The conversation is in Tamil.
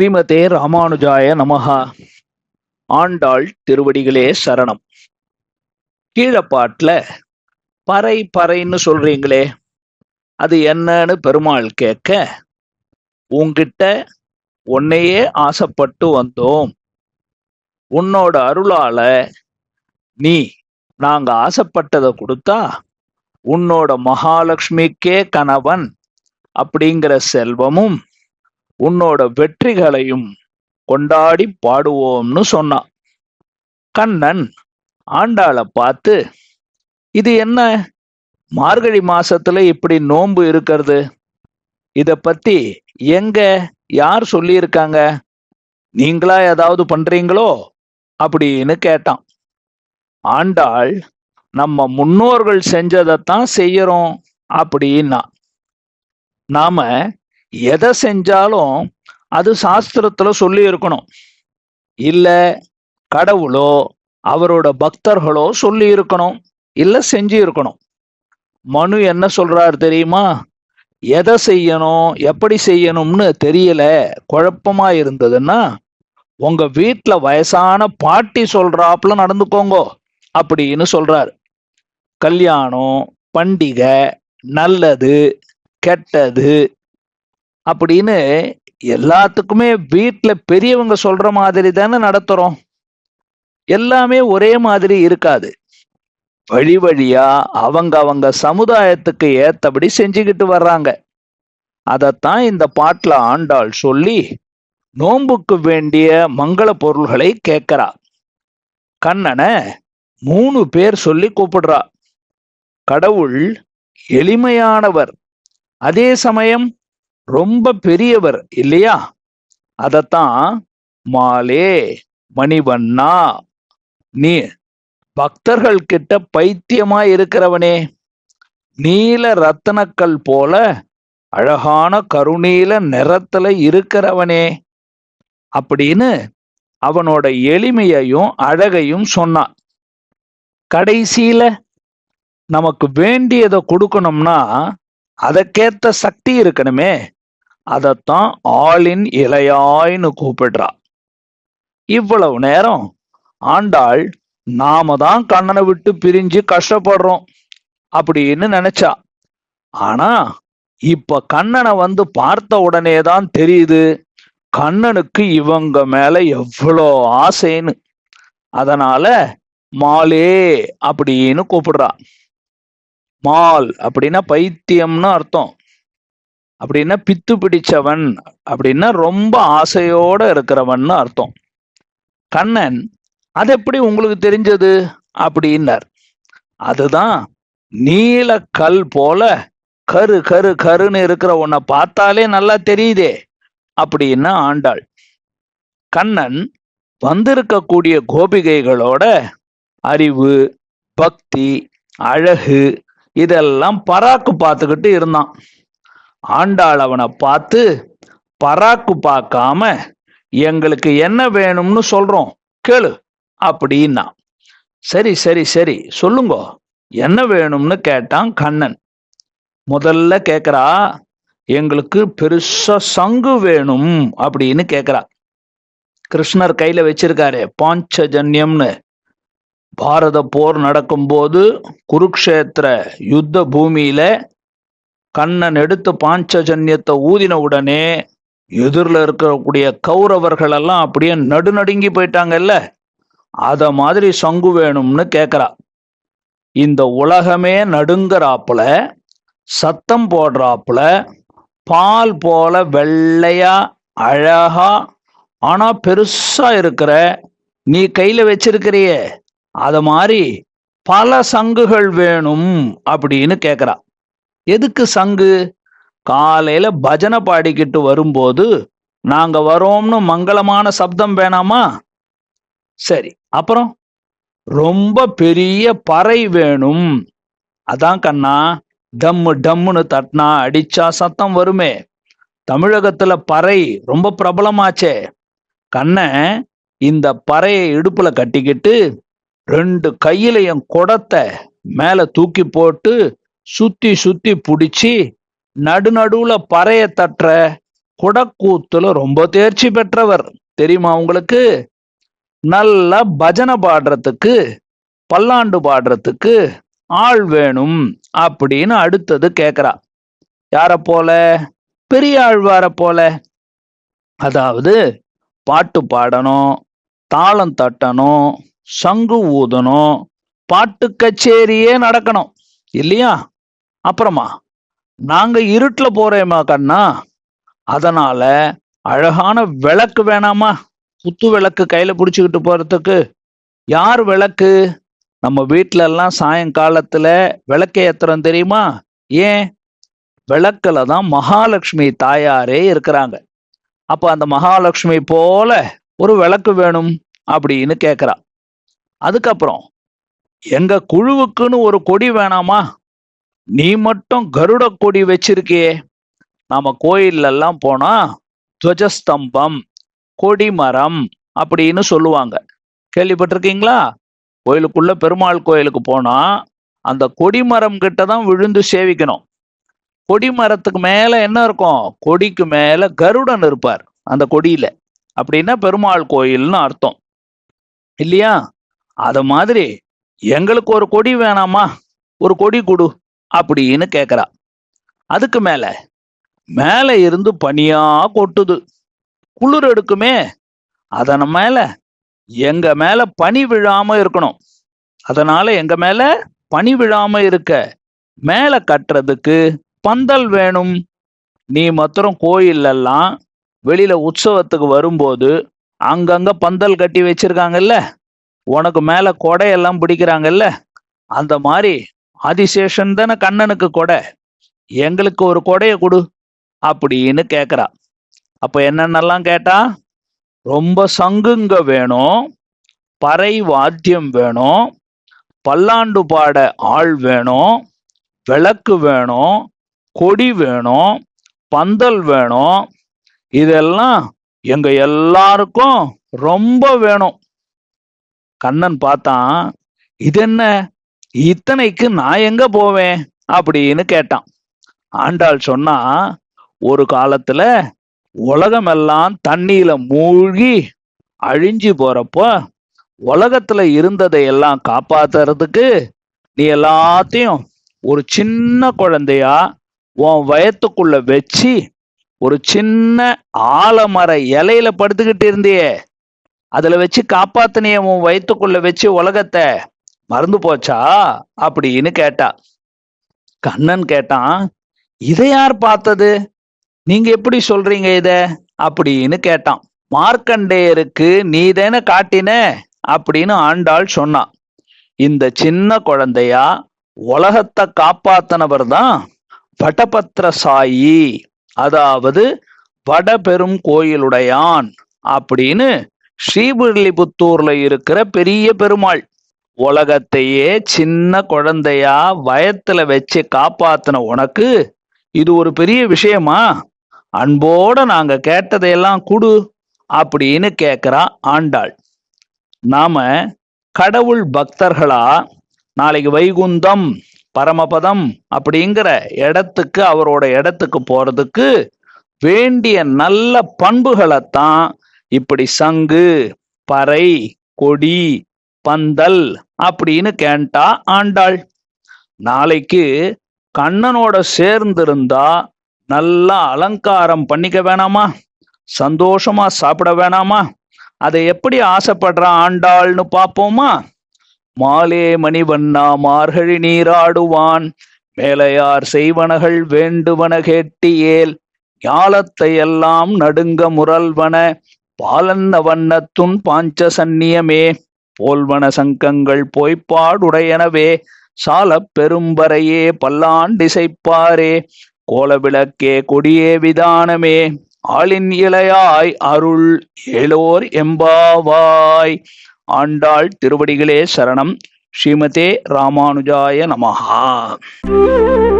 ஸ்ரீமதே ராமானுஜாய நமஹா. ஆண்டாள் திருவடிகளே சரணம். கீழப்பாட்டில் பறை பறைன்னு சொல்றீங்களே அது என்னன்னு பெருமாள் கேட்க உங்கிட்ட உன்னையே ஆசைப்பட்டு வந்தோம். உன்னோட அருளால நீ நாங்க ஆசைப்பட்டதை கொடுத்தா உன்னோட மகாலட்சுமிக்கே கணவன் அப்படிங்கிற செல்வமும் உன்னோட வெற்றிகளையும் கொண்டாடி பாடுவோம்னு சொன்னான் கண்ணன் ஆண்டாளை பார்த்து இது என்ன? மார்கழி மாசத்துல இப்படி நோன்பு இருக்கிறது? இத பத்தி எங்க யார் சொல்லியிருக்காங்க? நீங்களா ஏதாவது பண்றீங்களோ? அப்படின்னு கேட்டான். ஆண்டாள் நம்ம முன்னோர்கள் செஞ்சதைத்தான் செய்யறோம் அப்படின்னா நாம எதை செஞ்சாலும் அது சாஸ்திரத்துல சொல்லி இருக்கணும். இல்ல கடவுளோ அவரோட பக்தர்களோ சொல்லி இருக்கணும். இல்ல செஞ்சு இருக்கணும். மனு என்ன சொல்றாரு தெரியுமா? எதை செய்யணும் எப்படி செய்யணும்னு தெரியல. குழப்பமா இருந்ததுன்னா உங்க வீட்டுல வயசான பாட்டி சொல்றாப்புல நடந்துக்கோங்க அப்படின்னு சொல்றாரு. கல்யாணம் பண்டிகை நல்லது கெட்டது அப்படின்னு எல்லாத்துக்குமே வீட்டுல பெரியவங்க சொல்ற மாதிரி தானே நடத்துறோம். எல்லாமே ஒரே மாதிரி இருக்காது. வழி வழியா அவங்க அவங்க சமுதாயத்துக்கு ஏத்தபடி செஞ்சுக்கிட்டு வர்றாங்க. அதத்தான் இந்த பாட்டுல ஆண்டாள் சொல்லி நோன்புக்கு வேண்டிய மங்கள பொருள்களை கேட்கிறா. கண்ணனை மூணு பேர் சொல்லி கூப்பிடுறா. கடவுள் எளிமையானவர். அதே சமயம் ரொம்ப பெரியவர் இல்லையா? அதத்தான் மாலே மணிவண்ணா நீ பக்தர்கள் கிட்ட பைத்தியமா இருக்கிறவனே நீல ரத்தனக்கல் போல அழகான கருணீல நிறத்துல இருக்கிறவனே அப்படின்னு அவனோட எளிமையையும் அழகையும் சொன்னான். கடைசியில நமக்கு வேண்டியதை கொடுக்கணும்னா அதற்கேத்த சக்தி இருக்கணுமே அதத்தான் ஆளின் இலையாய்னு கூப்பிடுறா. இவ்வளவு நேரம் ஆண்டாள் நாம தான் கண்ணனை விட்டு பிரிஞ்சு கஷ்டப்படுறோம் அப்படின்னு நினைச்சா. ஆனா இப்ப கண்ணனை வந்து பார்த்த உடனே தான் தெரியுது கண்ணனுக்கு இவங்க மேல எவ்வளோ ஆசைன்னு. அதனால மாலே அப்படின்னு கூப்பிடுறா. மால் அப்படின்னா பைத்தியம்னு அர்த்தம். அப்படின்னா பித்து பிடிச்சவன் அப்படின்னா ரொம்ப ஆசையோட இருக்கிறவன் அர்த்தம். கண்ணன் அது எப்படி உங்களுக்கு தெரிஞ்சது? அப்படின்னார். அதுதான் நீல கல் போல கரு கரு கருன்னு இருக்கிற உன்னை பார்த்தாலே நல்லா தெரியுதே அப்படின்னு ஆண்டாள். கண்ணன் வந்திருக்கக்கூடிய கோபிகைகளோட அறிவு பக்தி அழகு இதெல்லாம் பராக்கு பார்த்துக்கிட்டு இருந்தான். ஆண்டாள் அவனை பார்த்து பராக்கு பார்க்காம எங்களுக்கு என்ன வேணும்னு சொல்றோம் கேளு அப்படின்னா. சரி சரி சரி சொல்லுங்க என்ன வேணும்னு கேட்டான் கண்ணன். முதல்ல கேக்குறா எங்களுக்கு பெருசா சங்கு வேணும் அப்படின்னு கேக்குறா. கிருஷ்ணர் கையில வச்சிருக்காரு பாஞ்சஜன்யம்னு. பாரத போர் நடக்கும்போது குருக்ஷேத்திர யுத்த பூமியில கண்ணன் எடுத்து பாஞ்சஜன்யத்தை ஊதின உடனே எதிரில் இருக்கக்கூடிய கௌரவர்கள் எல்லாம் அப்படியே நடுநடுங்கி போயிட்டாங்கல்ல? அத மாதிரி சங்கு வேணும்னு கேக்குறா. இந்த உலகமே நடுங்கிறாப்புல சத்தம் போடுறாப்புல பால் போல வெள்ளையா அழகா ஆனா பெருசா இருக்கிற நீ கையில வச்சிருக்கிறியே அத மாதிரி பல சங்குகள் வேணும் அப்படின்னு கேட்குறா எதுக்கு சங்கு? காலையில பஜனை பாடிக்கிட்டு வரும்போது நாங்க வரோம்னு மங்களமான சப்தம் வேணாமா? சரி அப்புறம்? ரொம்ப பெரிய பறை வேணும். அதான் கண்ணா டம்மு டம்முன்னு தட்டினா அடிச்சா சத்தம் வருமே. தமிழகத்துல பறை ரொம்ப பிரபலமாச்சே. கண்ண இந்த பறையை இடுப்புல கட்டிக்கிட்டு ரெண்டு கையிலையும் குடத்தை மேல தூக்கி போட்டு சுத்தி சுத்தி புடிச்சு நடுநடுவுல பறைய தட்டுற குடக்கூத்துல ரொம்ப தேர்ச்சி பெற்றவர். தெரியுமா உங்களுக்கு? நல்ல பஜனை பாடுறதுக்கு பல்லாண்டு பாடுறதுக்கு ஆள் வேணும் அப்படின்னு அடுத்தது கேக்குறா. யார போல? பெரிய ஆழ்வார போல. அதாவது பாட்டு பாடணும் தாளம் தட்டணும் சங்கு ஊதணும் பாட்டு கச்சேரியே நடக்கணும் இல்லையா? அப்புறமா நாங்க இருட்டில் போறேமா கண்ணா அதனால அழகான விளக்கு வேணாமா? புத்து விளக்கு கையில பிடிச்சிக்கிட்டு போறதுக்கு. யார் விளக்கு? நம்ம வீட்டில எல்லாம் சாயங்காலத்துல விளக்கு ஏத்துறோம் தெரியுமா? ஏன்? விளக்குல தான் மகாலட்சுமி தாயாரே இருக்கிறாங்க. அப்ப அந்த மகாலட்சுமி போல ஒரு விளக்கு வேணும் அப்படின்னு கேட்குறான் அதுக்கப்புறம் எங்க குழுவுக்குன்னு ஒரு கொடி வேணாமா? நீ மட்டும் கருட கொடி வச்சிருக்கியே. நாம கோயிலெல்லாம் போனா துவஜஸ்தம்பம் கொடிமரம் அப்படின்னு சொல்லுவாங்க. கேள்விப்பட்டிருக்கீங்களா? கோயிலுக்குள்ள பெருமாள் கோயிலுக்கு போனா அந்த கொடிமரம் கிட்ட தான் விழுந்து சேவிக்கணும். கொடிமரத்துக்கு மேல என்ன இருக்கும்? கொடிக்கு மேல கருடன் இருப்பார் அந்த கொடியில. அப்படின்னா பெருமாள் கோயில்னு அர்த்தம். இல்லையா? அது மாதிரி எங்களுக்கு ஒரு கொடி வேணாமா? ஒரு கொடி கொடு அப்படின்னு கேக்குறா. அதுக்கு மேல மேல இருந்து பனியா கொட்டுது. குளிர் எடுக்குமே அதன் மேல எங்க மேல பனி விழாம இருக்கணும். அதனால எங்க மேல பனி விழாம இருக்க மேல கட்டுறதுக்கு பந்தல் வேணும். நீ மாத்திரம் கோயிலெல்லாம் வெளியில உற்சவத்துக்கு வரும்போது அங்கங்க பந்தல் கட்டி வச்சிருக்காங்கல்ல? உனக்கு மேல கொடையெல்லாம் பிடிக்கிறாங்கல்ல? அந்த மாதிரி ஆதிசேஷன் தானே கண்ணனுக்கு கொடை. எங்களுக்கு ஒரு கொடைய கொடு அப்படின்னு கேக்குறா. அப்ப என்னென்னலாம் கேட்டா ரொம்ப சங்குங்க வேணும் பறை வாத்தியம் வேணும் பல்லாண்டு பாட ஆள் வேணும் விளக்கு வேணும் கொடி வேணும் பந்தல் வேணும். இதெல்லாம் எங்க எல்லாருக்கும் ரொம்ப வேணும். கண்ணன் பார்த்தான் இது என்ன இத்தனைக்கு நான் எங்க போவேன்? அப்படின்னு கேட்டான். ஆண்டாள் சொன்னா ஒரு காலத்துல உலகமெல்லாம் தண்ணியில மூழ்கி அழிஞ்சு போறப்போ உலகத்துல இருந்ததை எல்லாம் காப்பாத்துறதுக்கு நீ எல்லாத்தையும் ஒரு சின்ன குழந்தையா உன் வயத்துக்குள்ள வச்சு ஒரு சின்ன ஆலமர இலையில படுத்துக்கிட்டு இருந்தியே. அதுல வச்சு காப்பாத்தினிய உன் வயிற்றுக்குள்ள வச்சு உலகத்தை மறந்து போச்சா? அப்படின்னு கேட்டா. கண்ணன் கேட்டான் இதை யார் பார்த்தது? நீங்க எப்படி சொல்றீங்க இத? அப்படின்னு கேட்டான். மார்க்கண்டேயருக்கு நீ தானே காட்டின? அப்படின்னு ஆண்டாள் சொன்னான். இந்த சின்ன குழந்தையா உலகத்தை காப்பாத்தினவர் தான் வடபத்திர சாயி அதாவது வடபெரும் கோயிலுடையான் அப்படின்னு ஸ்ரீவில்லிபுத்தூர்ல இருக்கிற பெரிய பெருமாள். உலகத்தையே சின்ன குழந்தையா வயத்துல வச்சு காப்பாத்தின உனக்கு இது ஒரு பெரிய விஷயமா? அன்போட நாங்க கேட்டதையெல்லாம் குடு அப்படின்னு கேக்குறா ஆண்டாள். நாம கடவுள் பக்தர்களா? நாளைக்கு வைகுந்தம் பரமபதம் அப்படிங்கிற இடத்துக்கு அவரோட இடத்துக்கு போறதுக்கு வேண்டிய நல்ல பண்புகளைத்தான் இப்படி சங்கு பறை கொடி பந்தல் அப்படின்னு கேண்டா ஆண்டாள். நாளைக்கு கண்ணனோட சேர்ந்திருந்தா நல்லா அலங்காரம் பண்ணிக்க வேணாமா? சந்தோஷமா சாப்பிட வேணாமா? அதை எப்படி ஆசைப்படுற ஆண்டாள்னு பார்ப்போமா? மாலே மணிவண்ணா மார்கழி நீராடுவான். மேலையார் செய்வனகள் வேண்டுவன கேட்டியேல். ஞாலத்தை எல்லாம் நடுங்க முரல்வன. பாலன்ன வண்ணத்துன் பாஞ்ச சந்நியமே போல்வன சங்கங்கள் போய்ப்பாடுடையனவே சாலப் பெரும்பறையே பல்லாண்டிசைப்பாரே கோலவிளக்கே கொடியே விதானமே ஆளின் இளையாய் அருள் ஏலோர் எம்பாவாய். ஆண்டாள் திருவடிகளே சரணம். ஸ்ரீமதே ராமானுஜாய நமஹா.